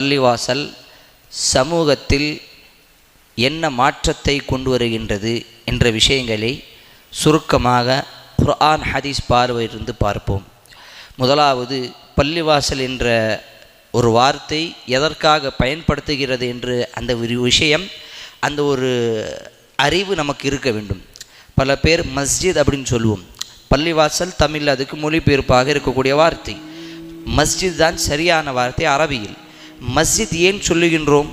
பள்ளிவாசல் சமூகத்தில் என்ன மாற்றத்தை கொண்டு வருகின்றது என்ற விஷயங்களை சுருக்கமாக குர்ஆன் ஹதீஸ் பார்வையிலிருந்து பார்ப்போம். முதலாவது பள்ளிவாசல் என்ற ஒரு வார்த்தை எதற்காக பயன்படுத்துகிறது என்று அந்த ஒரு விஷயம் அந்த ஒரு அறிவு நமக்கு இருக்க வேண்டும். பல பேர் மஸ்ஜித் அப்படின்னு சொல்லுவோம். பள்ளிவாசல் தமிழ் அதுக்கு மொழிபெயர்ப்பாக இருக்கக்கூடிய வார்த்தை. மஸ்ஜித் தான் சரியான வார்த்தை அரபியில். மஸ்ஜித் ஏன் சொல்லுகின்றோம்?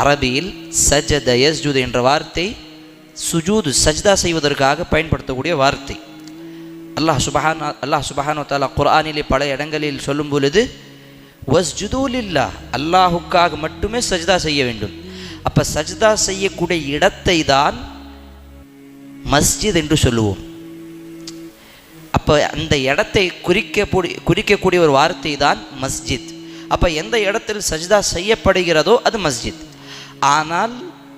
அரபியில் சஜத யஸ்ஜூத் என்ற வார்த்தை சுஜூது சஜ்தா செய்வதற்காக பயன்படுத்தக்கூடிய வார்த்தை. அல்லாஹ் சுபஹான் அல்லாஹ் சுபஹானோ தாலா குர்ஆனிலே பல இடங்களில் சொல்லும் பொழுது வஸ்ஜுதூலில்லா அல்லாஹுக்காக மட்டுமே சஜ்தா செய்ய வேண்டும். அப்போ சஜ்தா செய்யக்கூடிய இடத்தை தான் மஸ்ஜித் என்று சொல்லுவோம். அப்போ அந்த இடத்தை குறிக்கக்கூடிய குறிக்கக்கூடிய ஒரு வார்த்தை தான் மஸ்ஜித். அப்போ எந்த இடத்தில் சஜ்தா செய்யப்படுகிறதோ அது மஸ்ஜித். ஆனால்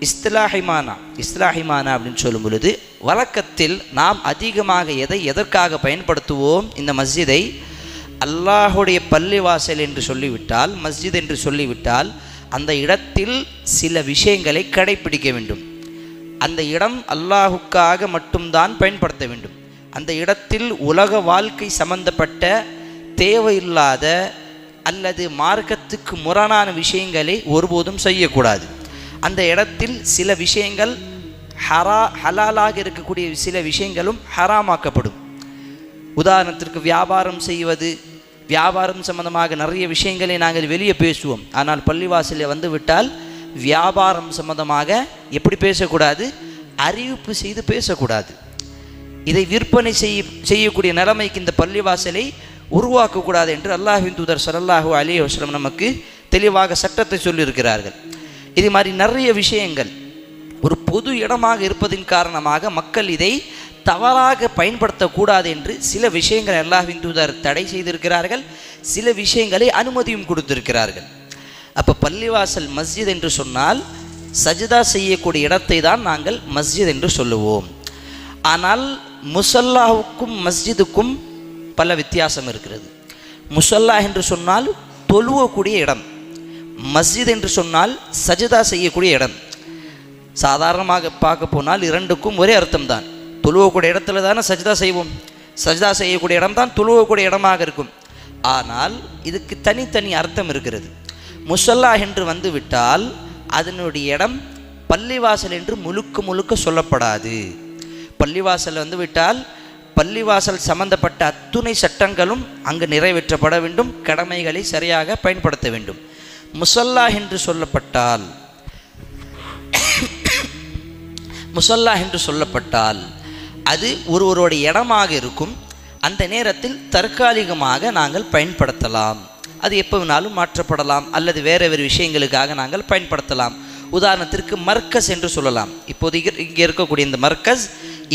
இஸ்திலாஹிமானா இஸ்லாஹிமானா அப்படின்னு சொல்லும் பொழுது வழக்கத்தில் நாம் அதிகமாக எதை எதற்காக பயன்படுத்துவோம்? இந்த மஸ்ஜிதை அல்லாஹுடைய பள்ளிவாசல் என்று சொல்லிவிட்டால் மஸ்ஜித் என்று சொல்லிவிட்டால் அந்த இடத்தில் சில விஷயங்களை கடைபிடிக்க வேண்டும். அந்த இடம் அல்லாஹுக்காக மட்டும்தான் பயன்படுத்த வேண்டும். அந்த இடத்தில் உலக வாழ்க்கை சம்பந்தப்பட்ட தேவையில்லாத அல்லது மார்க்கத்துக்கு முரணான விஷயங்களை ஒருபோதும் செய்யக்கூடாது. அந்த இடத்தில் சில விஷயங்கள் ஹரா ஹலாலாக இருக்கக்கூடிய சில விஷயங்களும் ஹராமாக்கப்படும். உதாரணத்திற்கு வியாபாரம் செய்வது வியாபாரம் சம்பந்தமாக நிறைய விஷயங்களை நாங்கள் வெளியே பேசுவோம். ஆனால் பள்ளிவாசலில் வந்து விட்டால் வியாபாரம் சம்பந்தமாக எப்படி பேசக்கூடாது? அறிவிப்பு செய்து பேசக்கூடாது. இதை விற்பனை செய்ய செய்யக்கூடிய நிலைமைக்கு இந்த பள்ளிவாசலை உருவாக்கக்கூடாது என்று அல்லாஹின் தூதர் சல்லாஹூ அலி வஸ்லம் நமக்கு தெளிவாக சட்டத்தை சொல்லியிருக்கிறார்கள். இது மாதிரி நிறைய விஷயங்கள் ஒரு பொது இடமாக இருப்பதின் காரணமாக மக்கள் இதை தவறாக பயன்படுத்தக்கூடாது என்று சில விஷயங்கள் அல்லாஹின் தூதர் தடை செய்திருக்கிறார்கள். சில விஷயங்களை அனுமதியும் கொடுத்திருக்கிறார்கள். அப்போ பள்ளிவாசல் மஸ்ஜித் என்று சொன்னால் சஜிதா செய்யக்கூடிய இடத்தை தான் நாங்கள் மஸ்ஜித் என்று சொல்லுவோம். ஆனால் முசல்லாவுக்கும் மஸ்ஜிதுக்கும் பல வித்தியாசம் இருக்கிறது. முசல்லா என்று சொன்னால் தொழுவக்கூடிய இடம். மஸ்ஜித் என்று சொன்னால் சஜிதா செய்யக்கூடிய இடம். சாதாரணமாக பார்க்க போனால் இரண்டுக்கும் ஒரே அர்த்தம் தான் தொழுவக்கூடிய இடத்துல தானே சஜிதா செய்வோம். சஜிதா செய்யக்கூடிய இடம் தான் தொழுவக்கூடிய இடமாக இருக்கும். ஆனால் இதுக்கு தனித்தனி அர்த்தம் இருக்கிறது. முசல்லா என்று வந்துவிட்டால் அதனுடைய இடம் பள்ளிவாசல் என்று முழுக்க முழுக்க சொல்லப்படாது. பள்ளிவாசல் வந்து விட்டால் பள்ளிவாசல் சம்பந்தப்பட்ட அத்துணை சட்டங்களும் அங்கு நிறைவேற்றப்பட வேண்டும் கடமைகளை சரியாக பயன்படுத்த வேண்டும். முசல்லா என்று சொல்லப்பட்டால் முசல்லா என்று சொல்லப்பட்டால் அது ஒருவருடைய இடமாக இருக்கும். அந்த நேரத்தில் தற்காலிகமாக நாங்கள் பயன்படுத்தலாம். அது எப்போ வேணாலும் மாற்றப்படலாம் அல்லது வேறு வேறு விஷயங்களுக்காக நாங்கள் பயன்படுத்தலாம். உதாரணத்திற்கு மர்க்கஸ் என்று சொல்லலாம். இப்போது இங்கே இருக்கக்கூடிய இந்த மர்க்கஸ்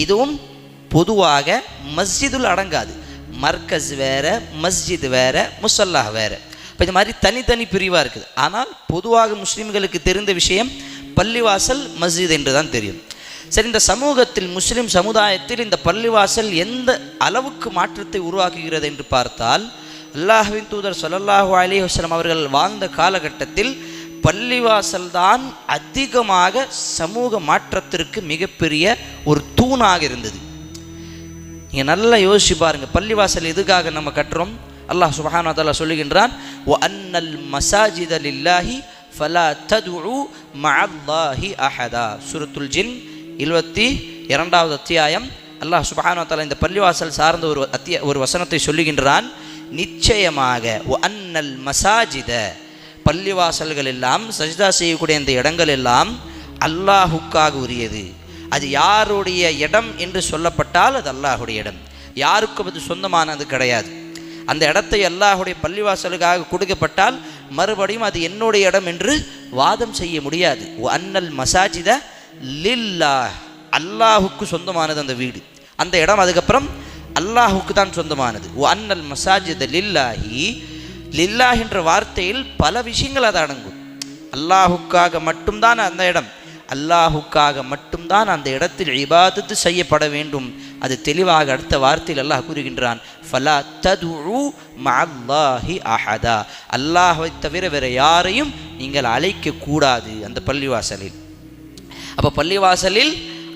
இதுவும் பொதுவாக மஸ்ஜிதுல் அடங்காது. மர்க்கஸ் வேற மஸ்ஜித் வேறு முசல்லாஹ் வேறு. இப்போ இது மாதிரி தனித்தனி பிரிவாக இருக்குது. ஆனால் பொதுவாக முஸ்லீம்களுக்கு தெரிந்த விஷயம் பள்ளிவாசல் மஸ்ஜித் என்று தான் தெரியும். சரி இந்த சமூகத்தில் முஸ்லீம் சமுதாயத்தில் இந்த பள்ளிவாசல் எந்த அளவுக்கு மாற்றத்தை உருவாக்குகிறது என்று பார்த்தால் அல்லாஹுவின் தூதர் சொல்லல்லாஹு அலி வஸ்லம் அவர்கள் வாழ்ந்த காலகட்டத்தில் பள்ளிவாசல் தான் அதிகமாக சமூக மாற்றத்திற்கு மிகப்பெரிய ஒரு தூணாக இருந்தது. நீங்கள் நல்லா யோசிச்சு பாருங்கள் பள்ளிவாசல் எதுக்காக நம்ம கட்டுறோம்? அல்லாஹ் சுபஹானா தாலா சொல்லுகின்றான் ஓ அன்னல் மசாஜித் அலில்லாஹி ஃபலா ததுஉ மஅல்லாஹி அஹதா. சூரத்துல் ஜின் இருபத்தி இரண்டாவது அத்தியாயம். அல்லாஹ் சுபஹானா தாலா இந்த பள்ளிவாசல் சார்ந்த ஒரு அத்திய ஒரு வசனத்தை சொல்லுகின்றான் நிச்சயமாக ஒ அன்னல் மசாஜித. பள்ளிவாசல்கள் எல்லாம் சஜிதா செய்யக்கூடிய இந்த இடங்கள் எல்லாம் அல்லாஹுக்காக உரியது. அது யாருடைய இடம் என்று சொல்லப்பட்டால் அது அல்லாஹுடைய இடம். யாருக்கும் அது சொந்தமானது கிடையாது. அந்த இடத்தை அல்லாஹுடைய பள்ளிவாசலுக்காக கொடுக்கப்பட்டால் மறுபடியும் அது என்னுடைய இடம் என்று வாதம் செய்ய முடியாது. அன்னல் மசாஜித லில்லா அல்லாஹுக்கு சொந்தமானது அந்த வீடு. அந்த இடம் அதுக்கப்புறம் அல்லாஹுக்கு தான் சொந்தமானது. ஓ அன்னல் மசாஜித லில்லாஹி. லில்லாஹ் என்ற வார்த்தையில் பல விஷயங்கள் அது அடங்கும். அல்லாஹுக்காக மட்டும்தான் அந்த இடம். அல்லாஹுக்காக மட்டும்தான் அந்த இடத்தில் இபாதத்து செய்யப்பட வேண்டும். அது தெளிவாக அடுத்த வார்த்தையில் அல்லாஹ் கூறுகின்றான் ஃபலா ததுஉ மஅல்லாஹி அஹதா. அல்லாஹ்வை தவிர வேற யாரையும் நீங்கள் அழைக்க கூடாது அந்த பள்ளிவாசலில். அப்போ பள்ளிவாசலில்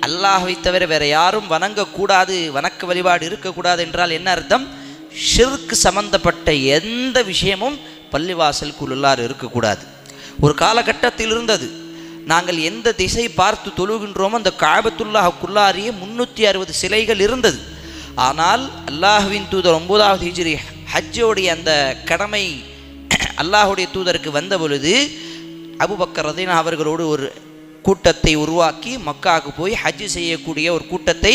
அல்லாஹை தவிர வேற யாரும் வணங்கக்கூடாது வணக்க வழிபாடு இருக்கக்கூடாது என்றால் என்ன அர்த்தம்? ஷிர்க் சம்பந்தப்பட்ட எந்த விஷயமும் பள்ளிவாசலுக்குள்ளார் இருக்கக்கூடாது. ஒரு காலகட்டத்தில் இருந்தது. நாங்கள் எந்த திசை பார்த்து தொழுகின்றோமோ அந்த காபத்துல்லாஹுக்குள்ளாரியே முன்னூற்றி அறுபது சிலைகள் இருந்தது. ஆனால் அல்லாஹுவின் தூதர் ஒன்பதாவது ஹிஜ்ரி ஹஜ்ஜோடைய அந்த கடமை அல்லாஹுடைய தூதருக்கு வந்த பொழுது அபுபக்கர் ரதீனா அவர்களோடு ஒரு கூட்டத்தை உருவாக்கி மக்காவுக்கு போய் ஹஜ்ஜு செய்யக்கூடிய ஒரு கூட்டத்தை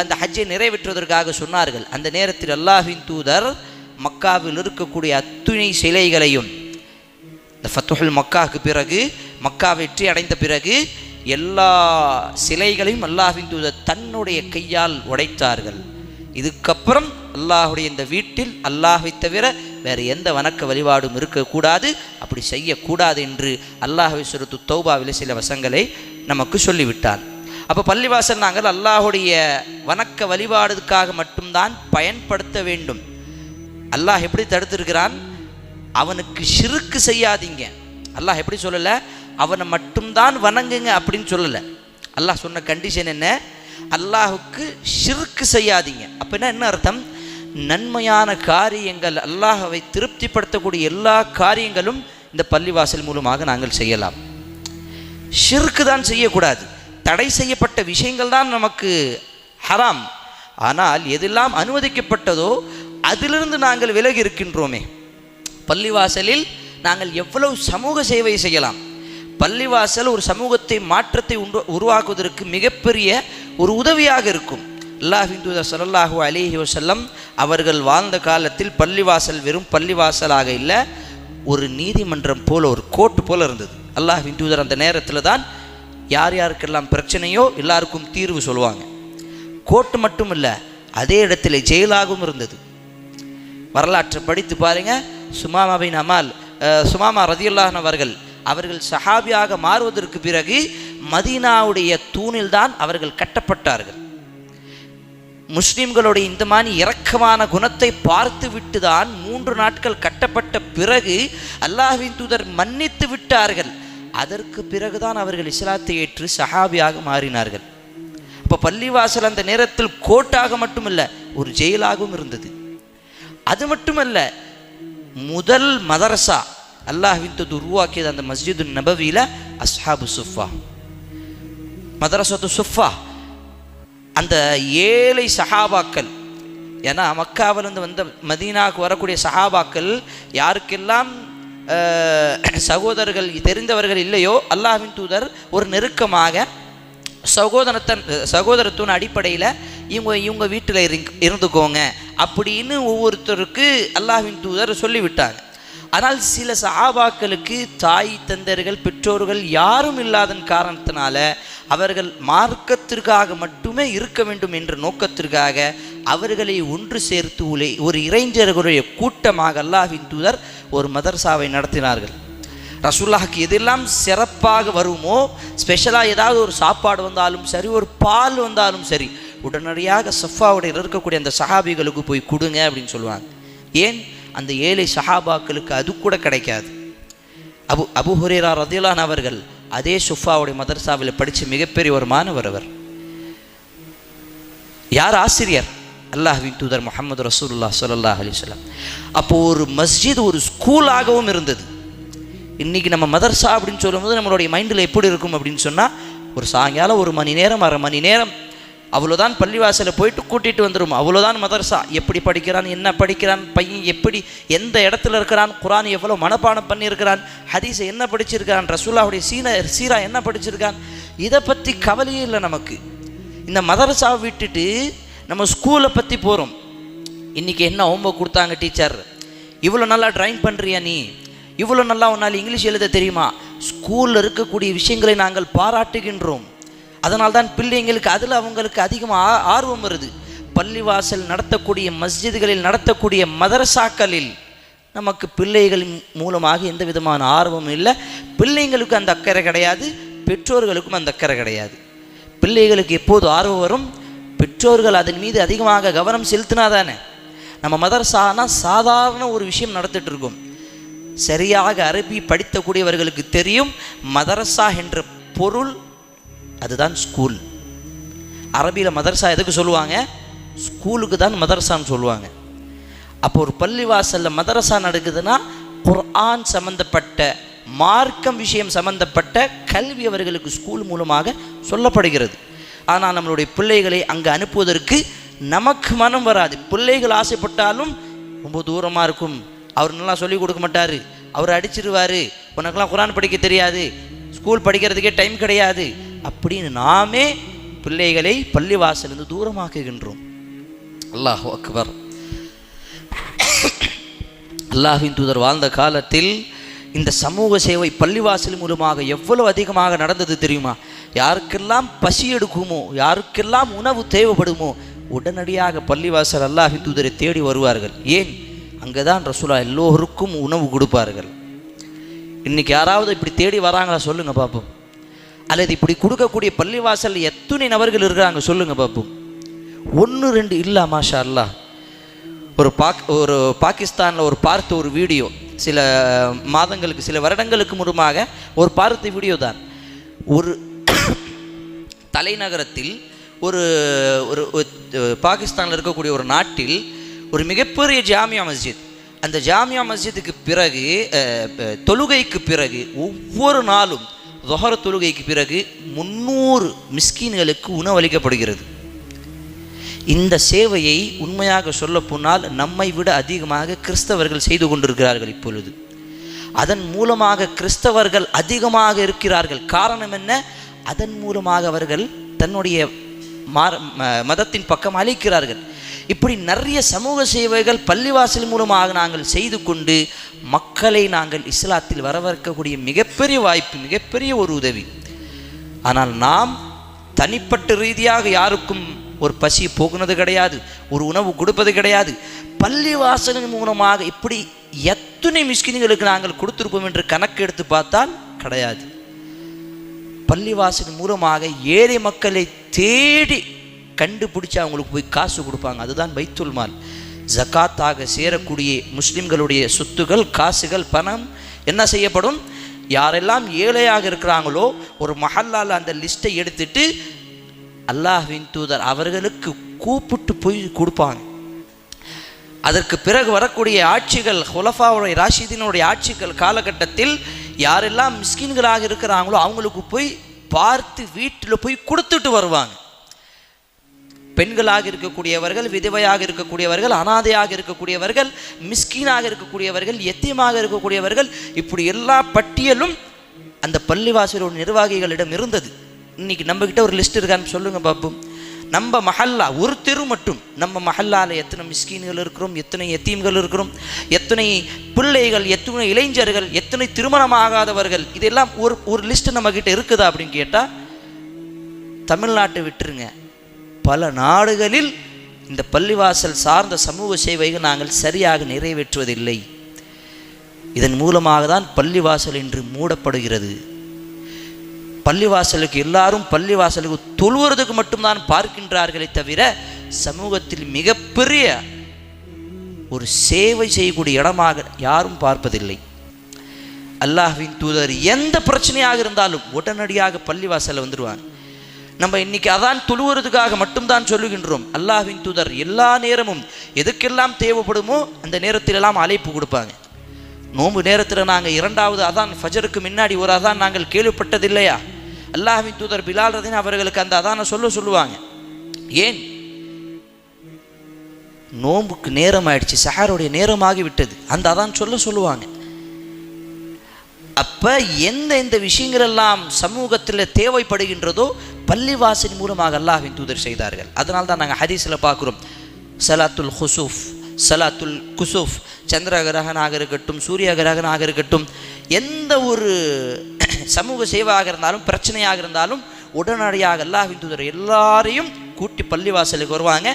அந்த ஹஜ்ஜை நிறைவேற்றுவதற்காக சொன்னார்கள். அந்த நேரத்தில் அல்லாஹ்வின் தூதர் மக்காவில் இருக்கக்கூடிய அத்துணை சிலைகளையும் இந்த ஃபத்துஹுல் மக்காவுக்கு பிறகு மக்கா வெற்றி அடைந்த பிறகு எல்லா சிலைகளையும் அல்லாஹின் தூதர் தன்னுடைய கையால் உடைத்தார்கள். இதுக்கப்புறம் அல்லாஹுடைய இந்த வீட்டில் அல்லாஹை தவிர வேறு எந்த வணக்க வழிபாடும் இருக்கக்கூடாது. அப்படி செய்யக்கூடாது என்று அல்லாஹை சுரத்து தௌபாவில் சில வசங்களை நமக்கு சொல்லிவிட்டான் அப்போ பள்ளிவாசல் நாங்கள் அல்லாஹுடைய வணக்க வழிபாடுக்காக மட்டும்தான் பயன்படுத்த வேண்டும். அல்லாஹ் எப்படி தடுத்திருக்கிறான்? அவனுக்கு ஷிருக்கு செய்யாதீங்க. அல்லாஹ் எப்படி சொல்லலை? அவனை மட்டும்தான் வணங்குங்க அப்படின்னு சொல்லலை. அல்லாஹ் சொன்ன கண்டிஷன் என்ன? அல்லாஹுக்கு ஷிர்க்கு செய்யாதீங்க. அப்படின்னா என்ன அர்த்தம்? நன்மையான காரியங்கள் அல்லாஹவை திருப்திப்படுத்தக்கூடிய எல்லா காரியங்களும் இந்த பள்ளிவாசல் மூலமாக நாங்கள் செய்யலாம். ஷிர்க்கு தான் செய்யக்கூடாது. தடை செய்யப்பட்ட விஷயங்கள் தான் நமக்கு ஹராம் ஆனால் எதெல்லாம் அனுமதிக்கப்பட்டதோ அதிலிருந்து நாங்கள் விலகி இருக்கின்றோமே. பள்ளிவாசலில் நாங்கள் எவ்வளவு சமூக சேவை செய்யலாம்? பள்ளிவாசல் ஒரு சமூகத்தை மாற்றத்தை உண்டு உருவாக்குவதற்கு மிகப்பெரிய ஒரு உதவியாக இருக்கும். அல்லாஹின் தூதர் ஸல்லல்லாஹு அலிஹி வசல்லம் அவர்கள் வாழ்ந்த காலத்தில் பள்ளிவாசல் வெறும் பள்ளிவாசலாக இல்லை ஒரு நீதிமன்றம் போல ஒரு கோர்ட் போல இருந்தது. அல்லாஹின் தூதர் அந்த நேரத்தில் தான் யார் யாருக்கெல்லாம் பிரச்சனையோ எல்லாருக்கும் தீர்வு சொல்லுவாங்க. கோர்ட்டு மட்டும் இல்லை அதே இடத்துல ஜெயிலாகவும் இருந்தது. வரலாற்றை படித்து பாருங்கள் சுமாமாவின் அமால் சுமாமா ரதியுல்லாஹன் அவர்கள் அவர்கள் சஹாபியாக மாறுவதற்கு பிறகு மதீனாவுடைய தூணில்தான் அவர்கள் கட்டப்பட்டார்கள். முஸ்லிம்களுடைய இந்த மாதிரி இரக்கமான குணத்தை பார்த்து விட்டு தான் மூன்று நாட்கள் கட்டப்பட்ட பிறகு அல்லாஹின் தூதர் மன்னித்து விட்டார்கள். அதற்கு பிறகுதான் அவர்கள் இஸ்லாத்தை ஏற்று சஹாபியாக மாறினார்கள். இப்போ பள்ளிவாசல் அந்த நேரத்தில் கோட்டாக மட்டுமல்ல ஒரு ஜெயிலாகவும் இருந்தது. அது மட்டுமல்ல முதல் மதரசா அல்லாஹ்வின் தூதர் உருவாக்கியது அந்த மஸ்ஜிது நபவியில் அஸ்ஹாபு சுஃபா. மதரசத்து சுஃபா. அந்த ஏழை சஹாபாக்கள் ஏன்னா மக்காவிலிருந்து வந்த மதீனாவுக்கு வரக்கூடிய சஹாபாக்கள் யாருக்கெல்லாம் சகோதரர்கள் தெரிந்தவர்கள் இல்லையோ அல்லாஹ்வின் தூதர் ஒரு நெருக்கமாக சகோதரத்தன் சகோதரத்துவன் அடிப்படையில் இவங்க இவங்க வீட்டில் இருந்துக்கோங்க. அப்படின்னு ஒவ்வொருத்தருக்கு அல்லாஹ்வின் தூதர் சொல்லிவிட்டாங்க. ஆனால் சில சஹாபாக்களுக்கு தாய் தந்தர்கள் பெற்றோர்கள் யாரும் இல்லாதன் காரணத்தினால அவர்கள் மார்க்கத்திற்காக மட்டுமே இருக்க வேண்டும் என்ற நோக்கத்திற்காக அவர்களை ஒன்று சேர்த்து உலை ஒரு இறைஞர்களுடைய கூட்டமாக அல்லாஹின் தூதர் ஒரு மதர்சாவை நடத்தினார்கள். ரசூல்லாஹுக்கு எதெல்லாம் சிறப்பாக வருமோ ஸ்பெஷலாக ஏதாவது ஒரு சாப்பாடு வந்தாலும் சரி ஒரு பால் வந்தாலும் சரி உடனடியாக சஃபாவுடைய இருக்கக்கூடிய அந்த சஹாபிகளுக்கு போய் கொடுங்க அப்படின்னு சொல்லுவாங்க. ஏன்? அந்த ஏழை சஹாபாக்களுக்கு அது கூட கிடைக்காது. அபு அபு ஹுரேரா ரதிலான் அவர்கள் அதே சுஃபாவுடைய மதர்சாவில் படித்த மிகப்பெரிய ஒரு மாணவர் அவர். யார்? ஆசிரியர். அல்லாஹின் தூதர் முகமது ரசூல்லா ஸல்லல்லாஹு அலிஸ்லாம் வஸல்லம். அப்போ ஒரு மஸ்ஜித் ஒரு ஸ்கூலாகவும் இருந்தது. இன்னைக்கு நம்ம மதர்சா அப்படின்னு சொல்லும்போது நம்மளுடைய மைண்டில் எப்படி இருக்கும் அப்படின்னு சொன்னால் ஒரு சாயங்காலம் ஒரு மணி நேரம் அரை மணி நேரம் அவ்வளோதான் பள்ளிவாசலில் போயிட்டு கூட்டிகிட்டு வந்துடும் அவ்வளோதான் மதர்சா. எப்படி படிக்கிறான் என்ன படிக்கிறான் பையன் எப்படி எந்த இடத்துல இருக்கிறான் குரான் எவ்வளோ மனப்பாடம் பண்ணியிருக்கிறான் ஹதீஸை என்ன படிச்சிருக்கிறான் ரசூல்லாவுடைய சீன சீரா என்ன படிச்சிருக்கான் இதை பற்றி கவலையே இல்லை நமக்கு. இந்த மதரசாவை விட்டுட்டு நம்ம ஸ்கூலை பற்றி போகிறோம் இன்றைக்கி என்ன ஹோம்ஒர்க் கொடுத்தாங்க டீச்சர் இவ்வளோ நல்லா ட்ராயிங் பண்ணுறியா நீ? இவ்வளோ நல்லா உன்னால் இங்கிலீஷ் எழுத தெரியுமா? ஸ்கூலில் இருக்கக்கூடிய விஷயங்களை நாங்கள் பாராட்டுகின்றோம். அதனால்தான் பிள்ளைங்களுக்கு அதில் அவங்களுக்கு அதிகமாக ஆர்வம் வருது. பள்ளிவாசல் நடத்தக்கூடிய மஸ்ஜிதுகளில் நடத்தக்கூடிய மதரசாக்களில் நமக்கு பிள்ளைகளின் மூலமாக எந்த விதமான ஆர்வமும் இல்லை. பிள்ளைங்களுக்கு அந்த அக்கறை கிடையாது பெற்றோர்களுக்கும் அந்த அக்கறை கிடையாது. பிள்ளைகளுக்கு எப்போது ஆர்வம் வரும்? பெற்றோர்கள் அதன் மீது அதிகமாக கவனம் செலுத்தினா தானே நம்ம மதரசானா சாதாரண ஒரு விஷயம் நடத்திட்டு இருக்கோம். சரியாக அரபி படித்தக்கூடியவர்களுக்கு தெரியும் மதரசா என்ற பொருள் அதுதான் ஸ்கூல் அரபியில் மதரசா எதுக்கு சொல்லுவாங்க? ஸ்கூலுக்கு தான் மதரசான்னு சொல்லுவாங்க. அப்போ ஒரு பள்ளிவாசலில் மதரசா நடக்குதுன்னா குர்ஆன் சம்பந்தப்பட்ட மார்க்கம் விஷயம் சம்பந்தப்பட்ட கல்வி அவர்களுக்கு ஸ்கூல் மூலமாக சொல்லப்படுகிறது. ஆனால் நம்மளுடைய பிள்ளைகளை அங்கே அனுப்புவதற்கு நமக்கு மனம் வராது. பிள்ளைகள் ஆசைப்பட்டாலும் ரொம்ப தூரமாக இருக்கும். அவர் நல்லா சொல்லிக் கொடுக்க மாட்டார். அவர் அடிச்சிருவார். உனக்கெல்லாம் குரான் படிக்க தெரியாது. ஸ்கூல் படிக்கிறதுக்கே டைம் கிடையாது. அப்படின்னு நாமே பிள்ளைகளை பள்ளிவாசலிருந்து தூரமாக்குகின்றோம். அல்லாஹ் அக்பர். அல்லாஹின் தூதர் வாழ்ந்த காலத்தில் இந்த சமூக சேவை பள்ளிவாசல் மூலமாக எவ்வளவு அதிகமாக நடந்தது தெரியுமா? யாருக்கெல்லாம் பசி எடுக்குமோ யாருக்கெல்லாம் உணவு தேவைப்படுமோ உடனடியாக பள்ளிவாசல் அல்லாஹின் தூதரை தேடி வருவார்கள். ஏன்? அங்கே தான் ரசூலா எல்லோருக்கும் உணவு கொடுப்பார்கள். இன்னைக்கு யாராவது இப்படி தேடி வராங்களா சொல்லுங்க பார்ப்போம் அல்லது இப்படி கொடுக்கக்கூடிய பள்ளிவாசல் எத்தனை நபர்கள் இருக்கிறாங்க சொல்லுங்க பாப்போம் ஒன்று ரெண்டு இல்லை மாஷா அல்லா ஒரு பாக் ஒரு பாகிஸ்தானில் ஒரு பார்த்த ஒரு வீடியோ சில மாதங்களுக்கு சில வருடங்களுக்கு முன்பாக ஒரு பார்த்த வீடியோ தான். ஒரு தலைநகரத்தில் ஒரு ஒரு பாகிஸ்தானில் இருக்கக்கூடிய ஒரு நாட்டில் ஒரு மிகப்பெரிய ஜாமியா மஸ்ஜித். அந்த ஜாமியா மஸ்ஜிதுக்கு பிறகு தொழுகைக்கு பிறகு ஒவ்வொரு நாளும் தொஹர தொழுகைக்கு பிறகு முந்நூறு மிஸ்கீன்களுக்கு உணவளிக்கப்படுகிறது. இந்த சேவையை உண்மையாக சொல்ல போனால் நம்மை விட அதிகமாக கிறிஸ்தவர்கள் செய்து கொண்டிருக்கிறார்கள் இப்பொழுது. அதன் மூலமாக கிறிஸ்தவர்கள் அதிகமாக இருக்கிறார்கள். காரணம் என்ன? அதன் மூலமாக அவர்கள் தன்னுடைய மதத்தின் பக்கம் அழைக்கிறார்கள். இப்படி நிறைய சமூக சேவைகள் பள்ளிவாசல் மூலமாக நாங்கள் செய்து கொண்டு மக்களை நாங்கள் இஸ்லாத்தில் வரவேற்கக்கூடிய மிகப்பெரிய வாய்ப்பு மிகப்பெரிய ஒரு உதவி. ஆனால் நாம் தனிப்பட்ட ரீதியாக யாருக்கும் ஒரு பசி போகுனது கிடையாது ஒரு உணவு கொடுப்பது கிடையாது. பள்ளி வாசலின் மூலமாக இப்படி எத்தனை மிஸ்கின்களுக்கு நாங்கள் கொடுத்துருப்போம் என்று கணக்கு எடுத்து பார்த்தால் கிடையாது. பள்ளிவாசல் மூலமாக ஏழை மக்களை தேடி கண்டுபிடிச்சு அவங்களுக்கு போய் காசு கொடுப்பாங்க. அதுதான் பைத்துல் மால். ஜகாத்தாக சேரக்கூடிய முஸ்லிம்களுடைய சொத்துகள் காசுகள் பணம் என்ன செய்யப்படும்? யாரெல்லாம் ஏழையாக இருக்கிறாங்களோ ஒரு மஹல்லால் அந்த லிஸ்ட்டை எடுத்துட்டு அல்லாஹ்வின் தூதர் அவர்களுக்கு கூப்பிட்டு போய் கொடுப்பாங்க. அதற்கு பிறகு வரக்கூடிய ஆட்சிகள் ஹுலஃபாவுடைய ராஷிதினுடைய ஆட்சிகள் காலகட்டத்தில் யாரெல்லாம் மிஸ்கின்களாக இருக்கிறாங்களோ அவங்களுக்கு போய் பார்த்து வீட்டில் போய் கொடுத்துட்டு வருவாங்க. பெண்களாக இருக்கக்கூடியவர்கள் விதவையாக இருக்கக்கூடியவர்கள் அனாதையாக இருக்கக்கூடியவர்கள் மிஸ்கீனாக இருக்கக்கூடியவர்கள் எத்தியமாக இருக்கக்கூடியவர்கள் இப்படி எல்லா பட்டியலும் அந்த பள்ளிவாசலோட நிர்வாகிகளிடம் இருந்தது. இன்னைக்கு நம்மக்கிட்ட ஒரு லிஸ்ட் இருக்கான்னு சொல்லுங்க பாப்போம் நம்ம மஹல்லா ஒரு தெரு மட்டும். நம்ம மஹல்லாவில் எத்தனை மிஸ்கீன்கள் இருக்கிறோம் எத்தனை எத்தீம்கள் இருக்கிறோம் எத்தனை பிள்ளைகள் எத்தனை இளைஞர்கள் எத்தனை திருமணமாகாதவர்கள் இதெல்லாம் ஒரு ஒரு லிஸ்ட் நம்மக்கிட்ட இருக்குதா அப்படின்னு கேட்டால் தமிழ்நாட்டை விட்டுருங்க. பல நாடுகளில் இந்த பள்ளிவாசல் சார்ந்த சமூக சேவைகள் நாங்கள் சரியாக நிறைவேற்றுவதில்லை. இதன் மூலமாக தான் பள்ளிவாசல் இன்று மூடப்படுகிறது. பள்ளிவாசலுக்கு எல்லாரும் பள்ளிவாசலுக்கு தொழுவதுக்கு மட்டும்தான் பார்க்கின்றார்களே தவிர சமூகத்தில் மிகப்பெரிய ஒரு சேவை செய்யக்கூடிய இடமாக யாரும் பார்ப்பதில்லை. அல்லாஹ்வின் தூதர் எந்த பிரச்சனையாக இருந்தாலும் உடனடியாக பள்ளிவாசலில் வந்துடுவாங்க நம்ம இன்னைக்கு அதான் தொழுவுறதுக்காக மட்டும்தான் சொல்லுகின்றோம். அல்லாஹ்வின் தூதர் எல்லா நேரமும் எதுக்கெல்லாம் தேவைப்படுமோ அந்த நேரத்திலெல்லாம் அழைப்பு கொடுப்பாங்க. நோன்பு நேரத்தில் நாங்கள் இரண்டாவது அதான் ஃபஜருக்கு முன்னாடி ஒரு அதான் நாங்கள் கேள்விப்பட்டதில்லையா? அல்லாஹ்வின் தூதர் பிலால் ரதின் அவர்களுக்கு அந்த அதான சொல்ல சொல்லுவாங்க. ஏன்? நோம்புக்கு நேரம் ஆயிடுச்சு சஹாருடைய நேரமாகி விட்டது அந்த அதான் சொல்ல சொல்லுவாங்க. அப்ப எந்த எந்த விஷயங்களெல்லாம் சமூகத்தில் தேவைப்படுகின்றதோ பள்ளிவாசல் மூலமாக அல்லாஹின் தூதர் செய்தார்கள். அதனால தான் நாங்கள் ஹதீஸில் பார்க்குறோம். சலாத்துல் ஹுசூஃப் சலாத்துல் குசூஃப் சந்திர கிரகனாக இருக்கட்டும் சூரிய கிரகனாக இருக்கட்டும் எந்த ஒரு சமூக சேவாக இருந்தாலும் பிரச்சனையாக இருந்தாலும் உடனடியாக அல்லாஹின் தூதர் எல்லாரையும் கூட்டி பள்ளிவாசலுக்கு வருவாங்க.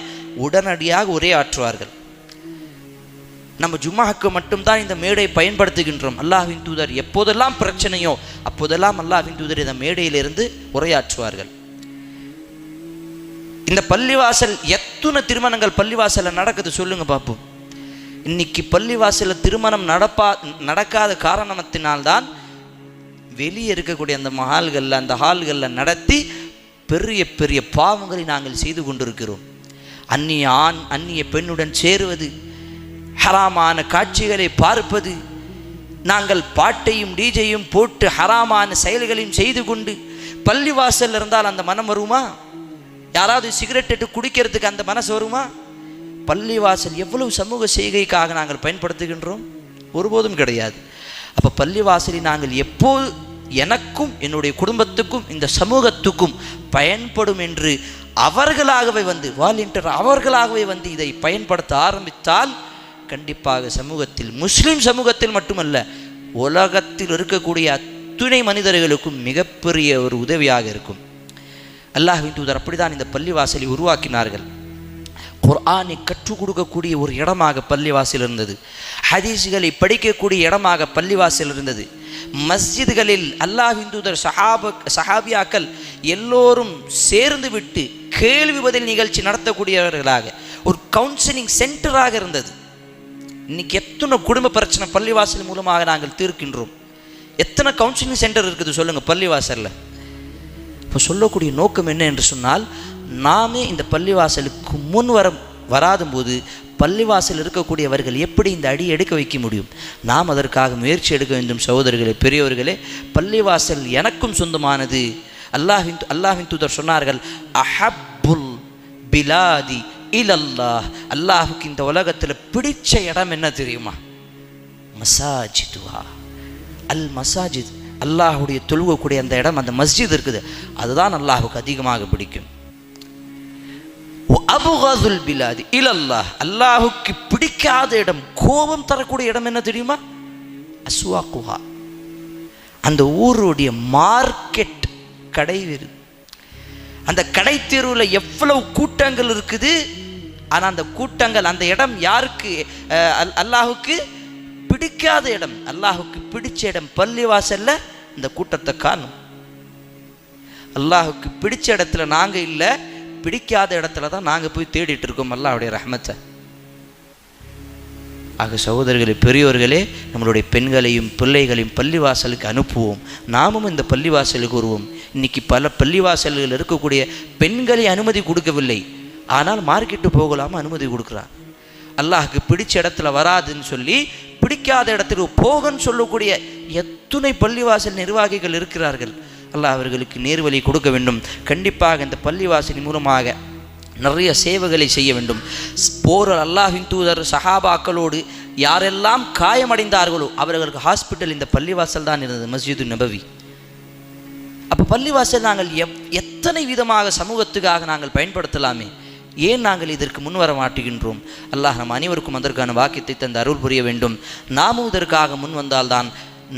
உடனடியாக உரையாற்றுவார்கள் ஆற்றுவார்கள். நம்ம ஜும்மாவுக்கு மட்டும்தான் இந்த மேடை பயன்படுத்துகின்றோம். அல்லாஹின் தூதர் எப்போதெல்லாம் பிரச்சனையோ அப்போதெல்லாம் அல்லாஹின் தூதர் இந்த மேடையிலிருந்து உரையாற்றுவார்கள். இந்த பள்ளிவாசல் எத்தனை திருமணங்கள் பள்ளிவாசலில் நடக்குது சொல்லுங்க பார்ப்போம் இன்னைக்கு பள்ளிவாசலில் திருமணம் நடப்பா நடக்காத காரணத்தினால்தான் வெளியே இருக்கக்கூடிய அந்த மஹால்களில் அந்த ஹால்களில் நடத்தி பெரிய பெரிய பாவங்களை நாங்கள் செய்து கொண்டிருக்கிறோம். அந்நிய ஆண் அந்நிய பெண்ணுடன் சேருவது ஹராமான காட்சிகளை பார்ப்பது நாங்கள் பாட்டையும் டீஜையும் போட்டு ஹராமான செயல்களையும் செய்து கொண்டு பள்ளிவாசல் இருந்தால் அந்த மனம் வருமா? யாராவது சிகரெட் எட்டு குடிக்கிறதுக்கு அந்த மனசு வருமா? பள்ளிவாசல் எவ்வளவு சமூக செய்கைக்காக நாங்கள் பயன்படுத்துகின்றோம்? ஒருபோதும் கிடையாது. அப்போ பள்ளிவாசலை நாங்கள் எப்போது எனக்கும் என்னுடைய குடும்பத்துக்கும் இந்த சமூகத்துக்கும் பயன்படும் என்று அவர்களாகவே வந்து வாலண்டியர் அவர்களாகவே வந்து இதை பயன்படுத்த ஆரம்பித்தால் கண்டிப்பாக சமூகத்தில் முஸ்லீம் சமூகத்தில் மட்டுமல்ல உலகத்தில் இருக்கக்கூடிய அத்துணை மனிதர்களுக்கும் மிகப்பெரிய ஒரு உதவியாக இருக்கும். அல்லாஹின் தூதர் அப்படிதான் இந்த பள்ளிவாசலை உருவாக்கினார்கள். குர்ஆனை கற்றுக் கொடுக்கக்கூடிய ஒரு இடமாக பள்ளிவாசல் இருந்தது. ஹதீஸ்களை படிக்கக்கூடிய இடமாக பள்ளிவாசல் இருந்தது. மஸ்ஜிதுகளில் அல்லாஹ் இந்துதர் சஹாப சஹாபியாக்கள் எல்லோரும் சேர்ந்து விட்டு கேள்வி பதில் நிகழ்ச்சி நடத்தக்கூடியவர்களாக ஒரு கவுன்சிலிங் சென்டராக இருந்தது. இன்னைக்கு எத்தனை குடும்ப பிரச்சனை பள்ளிவாசல் மூலமாக நாங்கள் தீர்க்கின்றோம்? எத்தனை கவுன்சிலிங் சென்டர் இருக்குது சொல்லுங்கள் பள்ளிவாசலில்? இப்போ சொல்லக்கூடிய நோக்கம் என்ன என்று சொன்னால் நாமே இந்த பள்ளிவாசலுக்கு முன் வர வராதும்போது பள்ளிவாசல் இருக்கக்கூடியவர்கள் எப்படி இந்த அடி எடுக்க வைக்க முடியும்? நாம் அதற்காக முயற்சி எடுக்க வேண்டும் சகோதரர்களே பெரியவர்களே பள்ளிவாசல் எனக்கும் சொந்தமானது. அல்லாஹின் அல்லாஹின் தூதர் சொன்னார்கள் அஹப்புல் பிலாதி இலல்லாஹ். அல்லாஹுக்கு இந்த உலகத்தில் பிடிச்ச இடம் என்ன தெரியுமா? மசாஜிதுவா அல் மசாஜித். அல்லாஹுடைய தொழுகக்கூடிய அந்த இடம் அந்த மஸ்ஜித் இருக்குது. அதுதான் அல்லாஹுக்கு அதிகமாக பிடிக்கும். அபுகாதுல் பிலாதி இலல்லாஹ். அல்லாஹுக்கு பிடிக்காத இடம் கோபம் தரக்கூடிய இடம் என்ன தெரியுமா? அசுவா குஹா அந்த ஊருடைய மார்க்கெட் கடை வீடு அந்த கடை தெருவில் எவ்வளவு கூட்டங்கள் இருக்குது? ஆனால் அந்த கூட்டங்கள் அந்த இடம் யாருக்கு? அல்- அல்லாஹுக்கு பிடிக்காத இடம் அல்லாஹுக்கு பிடிச்ச இடம் பள்ளிவாசல்ல இந்த கூட்டத்தை காணும். அல்லாஹுக்கு பிடிச்ச இடத்துல நாங்கள் இல்லை பிடிக்காத இடத்துல தான் நாங்கள் போய் தேடிட்டு இருக்கோம் அல்லாஹுடைய ரஹமத்தை. ஆக சகோதரர்களே பெரியோர்களே நம்மளுடைய பெண்களையும் பிள்ளைகளையும் பள்ளிவாசலுக்கு அனுப்புவோம். நாமும் இந்த பள்ளிவாசலுக்கு வருவோம் இன்னைக்கு பல பள்ளிவாசல்கள் இருக்கக்கூடிய பெண்களை அனுமதி கொடுக்கவில்லை. ஆனால் மார்க்கெட்டு போகலாம அனுமதி கொடுக்குறான். அல்லாஹுக்கு பிடிச்ச இடத்துல வராதுன்னு சொல்லி பிடிக்காத இடத்துக்கு போகன்னு சொல்லக்கூடிய எத்துணை பள்ளிவாசல் நிர்வாகிகள் இருக்கிறார்கள். அல்லாஹ் அவர்களுக்கு நேர்வழி கொடுக்க வேண்டும். கண்டிப்பாக இந்த பள்ளிவாசலின் மூலமாக நிறைய சேவைகளை செய்ய வேண்டும். ஸ்- போர் அல்லாஹின் தூதர் சஹாபாக்களோடு யாரெல்லாம் காயமடைந்தார்களோ அவர்களுக்கு ஹாஸ்பிட்டல் இந்த பள்ளிவாசல் தான் இருந்தது மஸ்ஜிது நபவி. அப்போ பள்ளிவாசல் நாங்கள் எவ் எத்தனை விதமாக சமூகத்துக்காக நாங்கள் பயன்படுத்தலாமே? ஏன் நாங்கள் இதற்கு முன் வர மாட்டுகின்றோம்? அல்லாஹ் நம் அனைவருக்கும் அதற்கான வாக்கியத்தை தந்து அருள் புரிய வேண்டும். நாமும் இதற்காக முன் வந்தால்தான்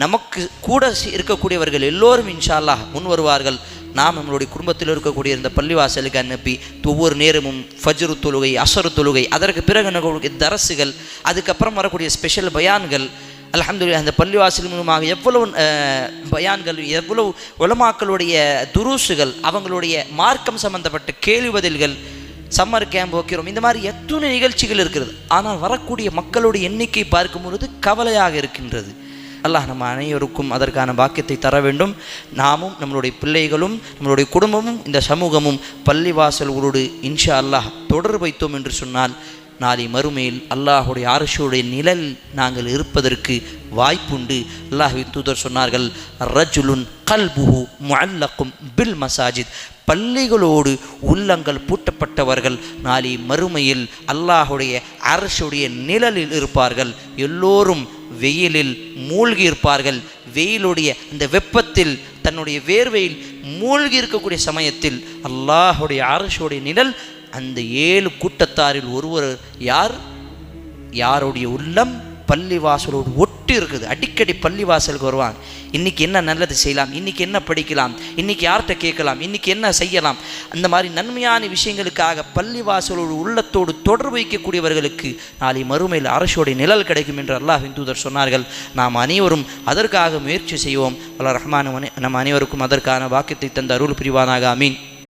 நமக்கு கூட இருக்கக்கூடியவர்கள் எல்லோரும் இன்ஷா அல்லாஹ் முன் வருவார்கள். நாம் நம்மளுடைய குடும்பத்தில் இருக்கக்கூடிய இந்த பள்ளிவாசலுக்கு அனுப்பி ஒவ்வொரு நேரமும் ஃபஜ்ரு தொழுகை அசரு தொழுகை அதற்கு பிறகு நம்மளுடைய தரசுகள் அதுக்கப்புறம் வரக்கூடிய ஸ்பெஷல் பயான்கள் அலமதுல்லா அந்த பள்ளிவாசல் மூலமாக எவ்வளவு பயான்கள் எவ்வளவு உலமாக்களுடைய துருசுகள் அவங்களுடைய மார்க்கம் சம்பந்தப்பட்ட கேள்வி பதில்கள் சம்மர் கேம்ப் வைக்கிறோம். இந்த மாதிரி எத்தனை நிகழ்ச்சிகள் இருக்கிறது. ஆனால் வரக்கூடிய மக்களுடைய எண்ணிக்கை பார்க்கும் பொழுது கவலையாக இருக்கின்றது. அல்லாஹ் நம்ம அனைவருக்கும் அதற்கான பாக்கியத்தை தர வேண்டும். நாமும் நம்மளுடைய பிள்ளைகளும் நம்மளுடைய குடும்பமும் இந்த சமூகமும் பள்ளிவாசல்களோடு இன்ஷா அல்லாஹ் தொடர்பு வைத்தோம் என்று சொன்னால் நாளை மறுமையில் அல்லாஹுடைய அரசுடைய நிழல் நாங்கள் இருப்பதற்கு வாய்ப்புண்டு. அல்லாஹின் தூதர் சொன்னார்கள் ரஜுலுன் கல்புஹு முல்லக்கும் பில் மசாஜித். பள்ளிகளோடு உள்ளங்கள் பூட்டப்பட்டவர்கள் நாளை மறுமையில் அல்லாஹுடைய அரசுடைய நிழலில் இருப்பார்கள். எல்லோரும் வெயிலில் மூழ்கி இருப்பார்கள். வெயிலுடைய அந்த வெப்பத்தில் தன்னுடைய வேர்வையில் மூழ்கி இருக்கக்கூடிய சமயத்தில் அல்லாஹுடைய அரசுடைய நிழல் அந்த ஏழு கூட்டத்தாரில் ஒருவர் யார்? யாருடைய உள்ளம் பள்ளிவாசலோடு ஒட்டி இருக்குது. அடிக்கடி பள்ளிவாசலுக்கு வருவாங்க இன்னைக்கு என்ன நல்லது செய்யலாம்? இன்னைக்கு என்ன படிக்கலாம்? இன்னைக்கு யார்கிட்ட கேட்கலாம்? இன்னைக்கு என்ன செய்யலாம்? அந்த மாதிரி நன்மையான விஷயங்களுக்காக பள்ளிவாசலோடு உள்ளத்தோடு தொடர்பு வைக்கக்கூடியவர்களுக்கு நாளை மறுமையில் அரசோடைய நிழல் கிடைக்கும் என்று அல்லாஹ் தூதர் சொன்னார்கள். நாம் அனைவரும் அதற்காக முயற்சி செய்வோம். அல்லாஹ் ரஹ்மான் நம் அனைவருக்கும் அதற்கான வாக்கியத்தை தந்த அருள் புரிவானாக. அமீன்